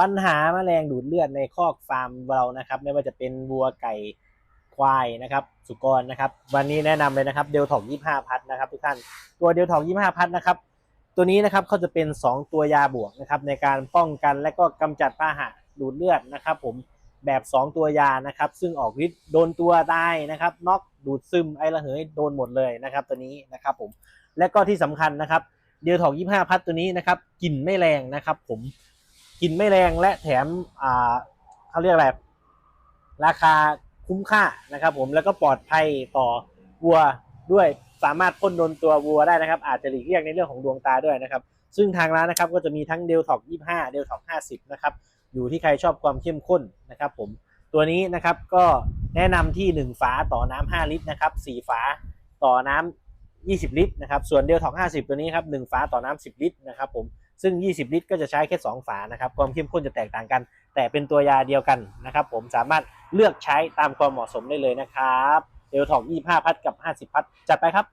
ปัญหาแมลงดูดเลือดในคอกฟาร์มเรานะครับ ไม่ว่าจะเป็นวัวไก่ควายนะครับสุกรนะครับ วันนี้แนะนำเลยนะครับเดลท็อก25พัทนะครับทุกท่านตัวเดลท็อก25พัทนะครับตัวนี้นะครับเขาจะเป็น 2 ตัวยาบวกนะครับในการป้องกันและก็กำจัดพาหะดูดเลือดนะครับ ผมแบบ 2 ตัวยานะครับ ซึ่งออกฤทธิ์โดนตัวตายนะครับน็อกดูดซึมไอระเหยโดนหมดเลยนะครับตัวนี้นะครับผมและก็ที่สำคัญนะครับเดลท็อก25พัทตัวนี้นะครับกลิ่นไม่แรงนะครับ ผม กินไม่แรงและแถมอ่าเขาเรียกอะไร ราคาคุ้มค่านะครับผมแล้วก็ปลอดภัยต่อวัวด้วยสามารถพ่นโดนตัววัวได้นะครับ อาจจะหลีกเลี่ยงในเรื่องของดวงตาด้วยนะครับ ซึ่งทางร้านนะครับก็จะมีทั้งเดลท็อก25เดลท็อก50นะครับอยู่ที่ใครชอบความเข้มข้นนะครับผมตัวนี้นะครับก็แนะนำที่ 1 ฝาต่อน้ำ5ลิตรนะครับ4ฝาต่อน้ำ20 ลิตรนะครับส่วนเดลท็อก50 ตัวนี้ครับ1ฝาต่อน้ำ10 ลิตรนะครับผม ซึ่ง 20 ลิตรก็จะใช้แค่ 2 ฝานะครับ ความเข้มข้นจะแตกต่างกัน แต่เป็นตัวยาเดียวกันนะครับ ผมสามารถเลือกใช้ตามความเหมาะสมได้เลยนะครับเดลท็อก25 พัดกับ 50 พัดจัดไปครับ